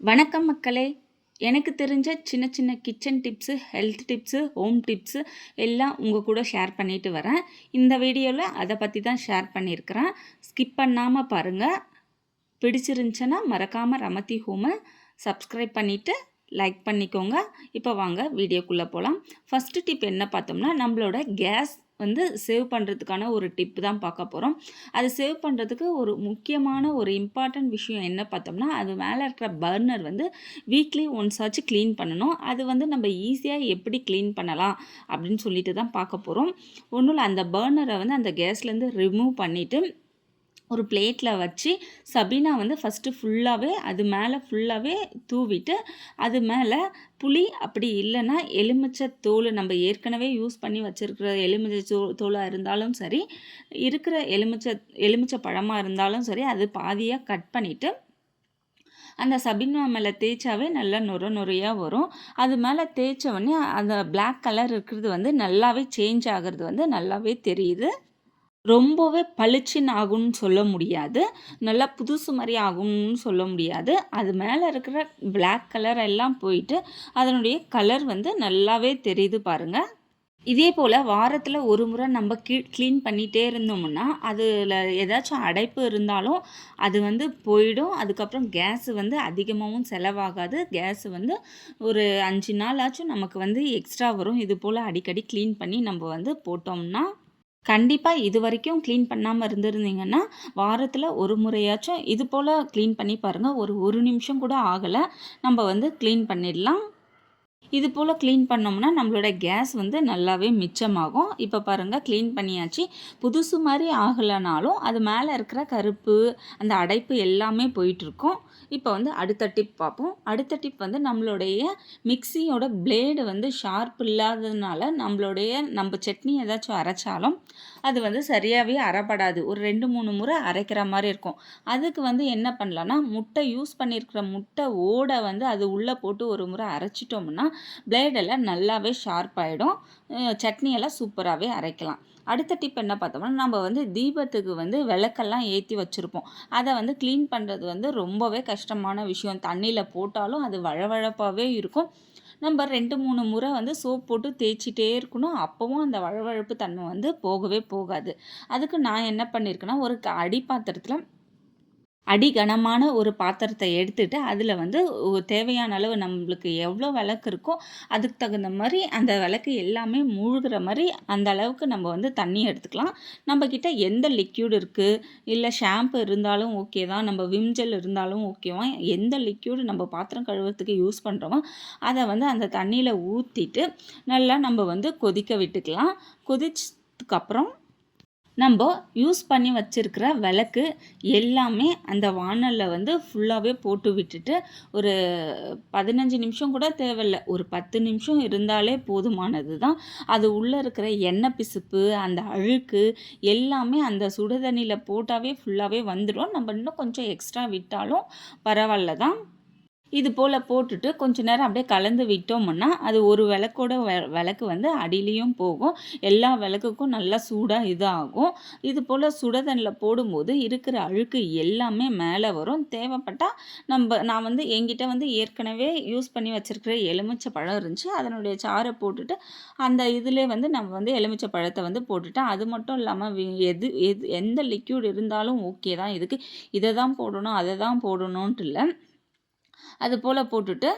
வணக்கம் மக்களே. எனக்கு தெரிஞ்ச சின்ன சின்ன kitchen tips health tips home tips எல்லாம் உங்கள் கூட ஷேர் பண்ணிட்டு வரேன். இந்த வீடியோவில் அதை பற்றி தான் ஷேர் பண்ணியிருக்கிறேன் ஸ்கிப் பண்ணாமல் பாருங்கள் பிடிச்சிருந்துச்சுன்னா மறக்காமல் ரமதி ஹோமை சப்ஸ்கிரைப் பண்ணிவிட்டு லைக் பண்ணிக்கோங்க. இப்போ வாங்க வீடியோக்குள்ளே போகலாம் ஃபஸ்ட்டு டிப் என்ன பார்த்தோம்னா நம்மளோட கேஸ் வந்து சேவ் பண்ணுறதுக்கான ஒரு டிப் தான் பார்க்க போகிறோம் அது சேவ் பண்ணுறதுக்கு ஒரு முக்கியமான ஒரு இம்பார்ட்டன்ட் விஷயம் என்ன பார்த்தோம்னா அது மேலே இருக்கிற பர்னர் வந்து வீக்லி ஒன்ஸ் ஆச்சு க்ளீன் பண்ணணும். அது வந்து நம்ம ஈஸியாக எப்படி க்ளீன் பண்ணலாம் அப்படின்னு சொல்லிட்டு தான் பார்க்க போகிறோம் ஒன்றும் இல்லை அந்த பர்னரை வந்து அந்த கேஸ்லேருந்து ரிமூவ் பண்ணிவிட்டு ஒரு பிளேட்டில் வச்சு சபீனா வந்து ஃபஸ்ட்டு ஃபுல்லாகவே அது மேலே ஃபுல்லாகவே தூவிட்டு அது மேலே புளி அப்படி இல்லைன்னா எலுமிச்சை தோல் நம்ம ஏற்கனவே யூஸ் பண்ணி வச்சுருக்கிற எலுமிச்சை தோ தோலாக இருந்தாலும் சரி இருக்கிற எலுமிச்சை எலுமிச்சை பழமாக இருந்தாலும் சரி அது பாதியாக கட் பண்ணிவிட்டு அந்த சபினா மேலே தேய்ச்சாவே நல்லா நொர நொறையாக வரும். அது மேலே தேய்ச்ச உடனே அந்த பிளாக் கலர் இருக்கிறது வந்து நல்லாவே சேஞ்ச் ஆகிறது வந்து நல்லாவே தெரியுது. ரொம்பவே பளிச்சுன்னு ஆகும்னு சொல்ல முடியாது. நல்லா புதுசு மாதிரி ஆகும்னு சொல்ல முடியாது. அது மேலே இருக்கிற பிளாக் கலர் எல்லாம் போயிட்டு அதனுடைய கலர் வந்து நல்லாவே தெரியுது பாருங்கள் இதே போல் வாரத்தில் ஒரு முறை நம்ம கீ க்ளீன் பண்ணிகிட்டே இருந்தோம்னா அதில் ஏதாச்சும் அடைப்பு இருந்தாலும் அது வந்து போயிடும். அதுக்கப்புறம் கேஸ் வந்து அதிகமாகவும் செலவாகாது. கேஸு வந்து ஒரு அஞ்சு நாளாச்சும் நமக்கு வந்து எக்ஸ்ட்ரா வரும். இது போல் அடிக்கடி க்ளீன் பண்ணி நம்ம வந்து போட்டோம்னா கண்டிப்பாக இது வரைக்கும் க்ளீன் பண்ணாமல் இருந்திருந்தீங்கன்னா வாரத்தில் ஒரு முறையாச்சும் இது போல் க்ளீன் பண்ணி பாருங்கள் ஒரு ஒரு நிமிஷம் கூட ஆகலை. நம்ம வந்து க்ளீன் பண்ணிடலாம். இது போல் க்ளீன் பண்ணோம்னா நம்மளோட கேஸ் வந்து நல்லாவே மிச்சமாகும். இப்போ பாருங்கள் க்ளீன் பண்ணியாச்சு. புதுசு மாதிரி ஆகலைனாலும் அது மேலே இருக்கிற கருப்பு அந்த அடைப்பு எல்லாமே போயிட்டுருக்கும். இப்போ வந்து அடுத்த டிப் பார்ப்போம். அடுத்த டிப் வந்து நம்மளுடைய மிக்சியோட பிளேடு வந்து ஷார்ப் இல்லாததுனால நம்மளுடைய நம்ம சட்னி ஏதாச்சும் அரைச்சாலும் அது வந்து சரியாகவே அரைப்படாது ஒரு ரெண்டு மூணு முறை அரைக்கிற மாதிரி இருக்கும். அதுக்கு வந்து என்ன பண்ணலான்னா முட்டை யூஸ் பண்ணியிருக்கிற முட்டை ஓடை வந்து அது உள்ளே போட்டு ஒரு முறை அரைச்சிட்டோம்னா பிளேடெல்லாம் நல்லாவே ஷார்ப் ஆகிடும் சட்னியெல்லாம் சூப்பராகவே அரைக்கலாம். அடுத்த டிப் என்ன பார்த்தோம்னா நம்ம வந்து தீபத்துக்கு வந்து விளக்கெல்லாம் ஏற்றி வச்சுருப்போம். அதை வந்து க்ளீன் பண்ணுறது வந்து ரொம்பவே கஷ்டமான விஷயம். தண்ணியில் போட்டாலும் அது வழவழப்பாகவே இருக்கும். நம்ம ரெண்டு மூணு முறை வந்து சோப் போட்டு தேய்ச்சிட்டே இருக்கணும். அப்போவும் அந்த வழவழப்பு தன்மை வந்து போகவே போகாது. அதுக்கு நான் என்ன பண்ணியிருக்கேன்னா ஒரு அடி பாத்திரத்தில் அடிகனமான ஒரு பாத்திரத்தை எடுத்துட்டு அதில் வந்து தேவையான அளவு நம்மளுக்கு எவ்வளோ விளக்கு இருக்கோ அதுக்கு தகுந்த மாதிரி அந்த விளக்கு எல்லாமே மூழ்கிற மாதிரி அந்த அளவுக்கு நம்ம வந்து தண்ணி எடுத்துக்கலாம். நம்மக்கிட்ட எந்த லிக்யூட் இருக்குது இல்லை ஷாம்பு இருந்தாலும் ஓகே தான். நம்ம விம்ஜெல் இருந்தாலும் ஓகேவா எந்த லிக்யூடு நம்ம பாத்திரம் கழுவுறதுக்கு யூஸ் பண்ணுறோமோ அதை வந்து அந்த தண்ணியில் ஊற்றிட்டு நல்லா நம்ம வந்து கொதிக்க விட்டுக்கலாம். கொதிச்சதுக்கப்புறம் நம்ம யூஸ் பண்ணி வச்சுருக்கிற விளக்கு எல்லாமே அந்த வானலில் வந்து ஃபுல்லாகவே போட்டு விட்டுட்டு ஒரு பதினஞ்சு நிமிஷம் கூட தேவையில்லை. ஒரு பத்து நிமிஷம் இருந்தாலே போதுமானது தான் அது உள்ளே இருக்கிற எண்ணெய் பிசுப்பு அந்த அழுக்கு எல்லாமே அந்த சுடுதண்ணியில் போட்டாவே ஃபுல்லாகவே வந்துடும் நம்ம இன்னும் கொஞ்சம் எக்ஸ்ட்ரா விட்டாலும் பரவாயில்ல தான் இது போல் போட்டுட்டு கொஞ்ச நேரம் அப்படியே கலந்து விட்டோம்னா அது ஒரு விளக்கோட விளக்கு வந்து அடியிலையும் போகும். எல்லா விளக்குக்கும் நல்லா சூடாக இதாகும். இது போல் சுடதண்ணில் போடும்போது இருக்கிற அழுக்கு எல்லாமே மேலே வரும். தேவைப்பட்டால் நம்ம நான் வந்து எங்கிட்ட வந்து ஏற்கனவே யூஸ் பண்ணி வச்சுருக்கிற எலுமிச்சை பழம் இருந்துச்சு. அதனுடைய சாறை போட்டுட்டு அந்த இதிலே வந்து நம்ம வந்து எலுமிச்சை பழத்தை வந்து போட்டுட்டேன் அது மட்டும் இல்லாமல் எது எது எந்த லிக்யூட் இருந்தாலும் ஓகே தான். இதுக்கு இதை தான் போடணும் அதை தான் போடணுன்ட்டு இல்லை. அது போல் போட்டுட்டு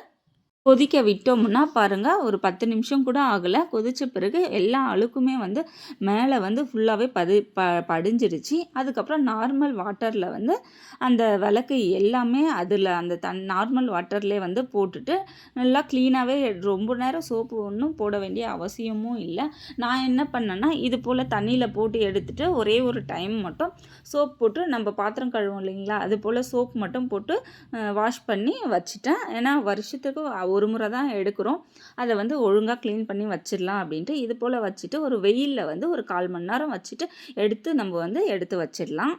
கொதிக்க விட்டோம்னா பாருங்கள் ஒரு பத்து நிமிஷம் கூட ஆகலை. கொதித்த பிறகு எல்லா அழுக்குமே வந்து மேலே வந்து ஃபுல்லாகவே பதி ப படிஞ்சிருச்சு. அதுக்கப்புறம் நார்மல் வாட்டரில் வந்து அந்த விளக்கு எல்லாமே அதில் அந்த தன் நார்மல் வாட்டர்லேயே வந்து போட்டுட்டு நல்லா க்ளீனாகவே ரொம்ப நேரம் சோப்பு ஒன்றும் போட வேண்டிய அவசியமும் இல்லை. நான் என்ன பண்ணேன்னா இது போல் தண்ணியில் போட்டு எடுத்துகிட்டு ஒரே ஒரு டைம் மட்டும் சோப் போட்டு நம்ம பாத்திரம் கழுவோம் இல்லைங்களா? அது போல் சோப் மட்டும் போட்டு வாஷ் பண்ணி வச்சுட்டேன். ஏன்னா வருஷத்துக்கு ஒரு முறை தான் எடுக்கிறோம். அதை வந்து ஒழுங்காக க்ளீன் பண்ணி வச்சிடலாம் அப்படின்ட்டு இது போல் வச்சுட்டு ஒரு வெயிலில் வந்து ஒரு கால் மணி நேரம் வச்சுட்டு எடுத்து நம்ம வந்து எடுத்து வச்சிடலாம்.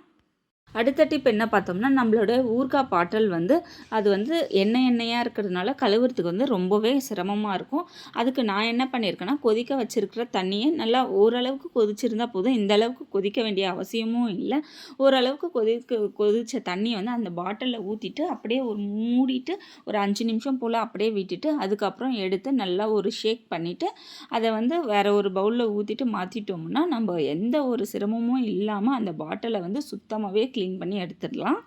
அடுத்த டிப் என்ன பார்த்தோம்னா நம்மளோட ஊர்கா பாட்டல் வந்து அது வந்து எண்ணெய் எண்ணெயாக இருக்கிறதுனால கழுவுறதுக்கு வந்து ரொம்பவே சிரமமாக இருக்கும். அதுக்கு நான் என்ன பண்ணியிருக்கேன்னா கொதிக்க வச்சுருக்கிற தண்ணியை நல்லா ஓரளவுக்கு கொதிச்சிருந்தால் போதும். இந்த அளவுக்கு கொதிக்க வேண்டிய அவசியமும் இல்லை. ஓரளவுக்கு கொதிக்க கொதித்த தண்ணியை வந்து அந்த பாட்டிலில் ஊற்றிட்டு அப்படியே ஒரு மூடிட்டு ஒரு அஞ்சு நிமிஷம் போல் அப்படியே விட்டுட்டு அதுக்கப்புறம் எடுத்து நல்லா ஒரு ஷேக் பண்ணிவிட்டு அதை வந்து வேறு ஒரு பவுலில் ஊற்றிட்டு மாற்றிட்டோம்னா நம்ம எந்த ஒரு சிரமமும் இல்லாமல் அந்த பாட்டிலை வந்து சுத்தமாகவே க்ளீன் பண்ணி எடுத்துடலாம்.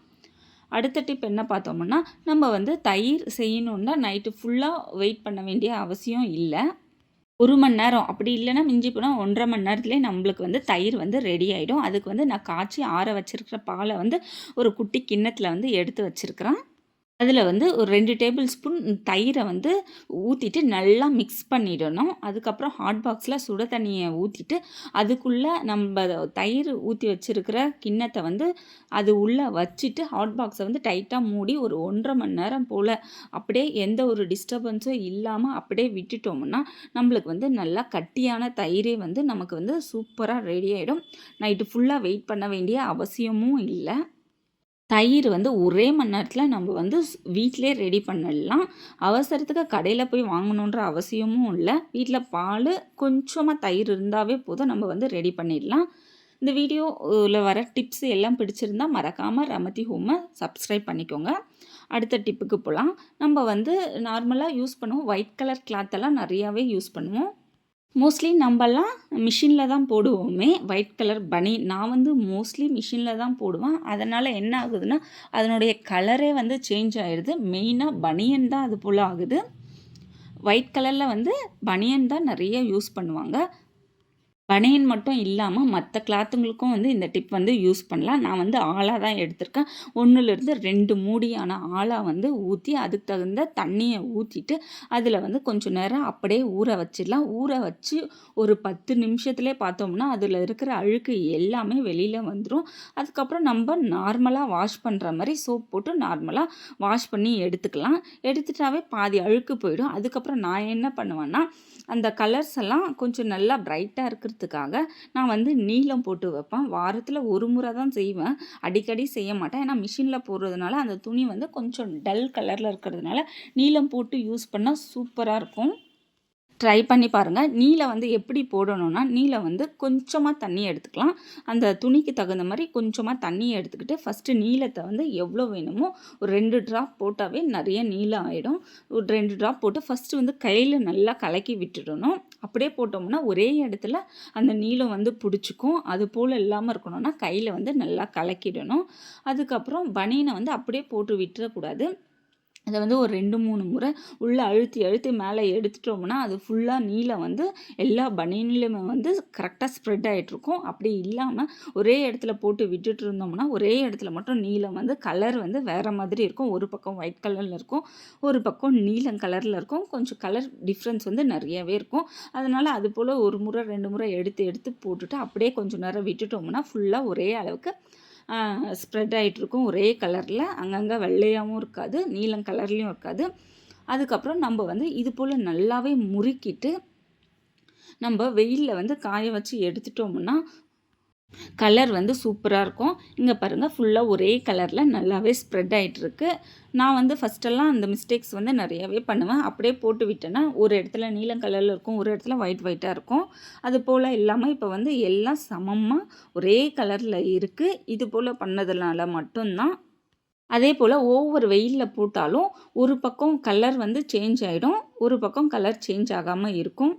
அடுத்த டிப் என்ன பார்த்தோம்னா நம்ம வந்து தயிர் செய்யணுன்னா நைட்டு ஃபுல்லாக வெயிட் பண்ண வேண்டிய அவசியம் இல்லை. ஒரு மணி நேரம். அப்படி இல்லைன்னா மிஞ்சி போனால் ஒன்றரை மணி நேரத்துலேயே நம்மளுக்கு வந்து தயிர் வந்து ரெடி ஆகிடும் அதுக்கு வந்து நான் காய்ச்சி ஆற வச்சுருக்கிற பாலை வந்து ஒரு குட்டி கிண்ணத்தில் வந்து எடுத்து வச்சுருக்கிறேன். அதில் வந்து ஒரு ரெண்டு டேபிள் ஸ்பூன் தயிரை வந்து ஊற்றிட்டு நல்லா மிக்ஸ் பண்ணிடணும். அதுக்கப்புறம் ஹாட் பாக்ஸில் சுட தண்ணியை ஊற்றிட்டு அதுக்குள்ளே நம்ம தயிர் ஊற்றி வச்சுருக்கிற கிண்ணத்தை வந்து அது உள்ளே வச்சுட்டு ஹாட் பாக்ஸை வந்து டைட்டாக மூடி ஒரு ஒன்றரை மணி நேரம் போல் அப்படியே எந்த ஒரு டிஸ்டர்பன்ஸும் இல்லாமல் அப்படியே விட்டுட்டோம்னா நம்மளுக்கு வந்து நல்லா கட்டியான தயிரே வந்து நமக்கு வந்து சூப்பராக ரெடி ஆகிடும் நைட்டு ஃபுல்லாக வெயிட் பண்ண வேண்டிய அவசியமும் இல்லை. தயிர் வந்து ஒரே மணி நேரத்தில் நம்ம வந்து வீட்டிலே ரெடி பண்ணிடலாம் அவசரத்துக்கு கடையில் போய் வாங்கணுன்ற அவசியமும் இல்லை. வீட்டில் பால் கொஞ்சமாக தயிர் இருந்தாவே போதும். நம்ம வந்து ரெடி பண்ணிடலாம். இந்த வீடியோவில் வர டிப்ஸ் எல்லாம் பிடிச்சிருந்தால் மறக்காமல் ரமதி ஹோமை சப்ஸ்கிரைப் பண்ணிக்கோங்க. அடுத்த டிப்புக்கு போகலாம் நம்ம வந்து நார்மலாக யூஸ் பண்ணுவோம். ஒயிட் கலர் கிளாத்தெல்லாம் நிறையாவே யூஸ் பண்ணுவோம். மோஸ்ட்லி நம்மலாம் மிஷினில் தான் போடுவோமே. ஒயிட் கலர் பனி நான் வந்து மோஸ்ட்லி மிஷினில் தான் போடுவேன். அதனால் என்ன ஆகுதுன்னா அதனுடைய கலரே வந்து சேஞ்ச் ஆகிடுது மெயினாக பனியன் தான் அது போல் ஆகுது. ஒயிட் கலரில் வந்து பனியன் தான் நிறைய யூஸ் பண்ணுவாங்க. பனியன் மட்டும் இல்லாமல் மற்ற கிளாத்துங்களுக்கும் வந்து இந்த டிப் வந்து யூஸ் பண்ணலாம். நான் வந்து ஆளாக தான் எடுத்திருக்கேன். ஒன்றுலேருந்து ரெண்டு மூடியான ஆளாக வந்து ஊற்றி அதுக்கு தகுந்த தண்ணியை ஊற்றிட்டு அதில் வந்து கொஞ்சம் நேரம் அப்படியே ஊற வச்சிடலாம். ஊற வச்சு ஒரு பத்து நிமிஷத்துலேயே பார்த்தோம்னா அதில் இருக்கிற அழுக்கு எல்லாமே வெளியில் வந்துடும் அதுக்கப்புறம் நம்ம நார்மலாக வாஷ் பண்ணுற மாதிரி சோப் போட்டு நார்மலாக வாஷ் பண்ணி எடுத்துக்கலாம். எடுத்துட்டாவே பாதி அழுக்கு போயிடும். அதுக்கப்புறம் நான் என்ன பண்ணுவேன்னா அந்த கலர்ஸ் எல்லாம் கொஞ்சம் நல்லா ப்ரைட்டாக இருக்கிறதுக்காக நான் வந்து நீளம் போட்டு வைப்பேன். வாரத்தில் ஒரு முறை தான் செய்வேன். அடிக்கடி செய்ய மாட்டேன். ஏன்னா மிஷினில் போடுறதுனால அந்த துணி வந்து கொஞ்சம் டல் கலரில் இருக்கிறதுனால நீளம் போட்டு யூஸ் பண்ணால் சூப்பராக இருக்கும். ட்ரை பண்ணி பாருங்கள் நீலை வந்து எப்படி போடணும்னா நீலை வந்து கொஞ்சமாக தண்ணி எடுத்துக்கலாம். அந்த துணிக்கு தகுந்த மாதிரி கொஞ்சமாக தண்ணியை எடுத்துக்கிட்டு ஃபஸ்ட்டு நீளத்தை வந்து எவ்வளோ வேணுமோ ஒரு ரெண்டு ட்ராப் போட்டாவே நிறைய நீளம் ஆகிடும் ஒரு ரெண்டு ட்ராப் போட்டு ஃபஸ்ட்டு வந்து கையில் நல்லா கலக்கி விட்டுடணும். அப்படியே போட்டோம்னா ஒரே இடத்துல அந்த நீளம் வந்து பிடிச்சிக்கும். அது போல் இல்லாமல் இருக்கணும்னா கையில் வந்து நல்லா கலக்கிடணும். அதுக்கப்புறம் பனியனை வந்து அப்படியே போட்டு விட்டுறக்கூடாது. அதை வந்து ஒரு ரெண்டு மூணு முறை உள்ளே அழுத்தி அழுத்தி மேலே எடுத்துட்டோம்னா அது ஃபுல்லாக நீளம் வந்து எல்லா பனியன்லையுமே வந்து கரெக்டாக ஸ்ப்ரெட் ஆகிட்ருக்கும் அப்படி இல்லாமல் ஒரே இடத்துல போட்டு விட்டுட்டு இருந்தோம்னா ஒரே இடத்துல மட்டும் நீளம் வந்து கலர் வந்து வேறு மாதிரி இருக்கும். ஒரு பக்கம் ஒயிட் கலரில் இருக்கும் ஒரு பக்கம் நீலம் கலரில் இருக்கும். கொஞ்சம் கலர் டிஃப்ரென்ஸ் வந்து நிறையவே இருக்கும். அதனால் அது போல் ஒரு முறை ரெண்டு முறை எடுத்து எடுத்து போட்டுட்டு அப்படியே கொஞ்சம் நேரம் விட்டுட்டோம்னா ஃபுல்லாக ஒரே அளவுக்கு ஸ்ப்ரெட் ஆகிட்டுருக்கும் ஒரே கலரில் அங்கங்கே வெள்ளையாகவும் இருக்காது நீலம் கலர்லேயும் இருக்காது. அதுக்கப்புறம் நம்ம வந்து இது போல் நல்லாவே முறுக்கிட்டு நம்ம வெயிலில் வந்து காய வச்சு எடுத்துட்டோம்னா கலர் வந்து சூப்பராக இருக்கும். இங்கே பாருங்கள் ஃபுல்லாக ஒரே கலரில் நல்லாவே ஸ்ப்ரெட் ஆகிட்டுருக்கு நான் வந்து ஃபஸ்ட்டெல்லாம் அந்த மிஸ்டேக்ஸ் வந்து நிறையாவே பண்ணுவேன். அப்படியே போட்டு விட்டேன்னா ஒரு இடத்துல நீலம் கலரில் இருக்கும் ஒரு இடத்துல ஒயிட் ஒயிட்டாக இருக்கும். அது போல் இல்லாமல் இப்போ வந்து எல்லாம் சமமாக ஒரே கலரில் இருக்குது இது போல் பண்ணதுனால மட்டும்தான். அதே போல் ஒவ்வொரு வெயிலில் போட்டாலும் ஒரு பக்கம் கலர் வந்து சேஞ்ச் ஆகிடும் ஒரு பக்கம் கலர் சேஞ்ச் ஆகாமல் இருக்கும்.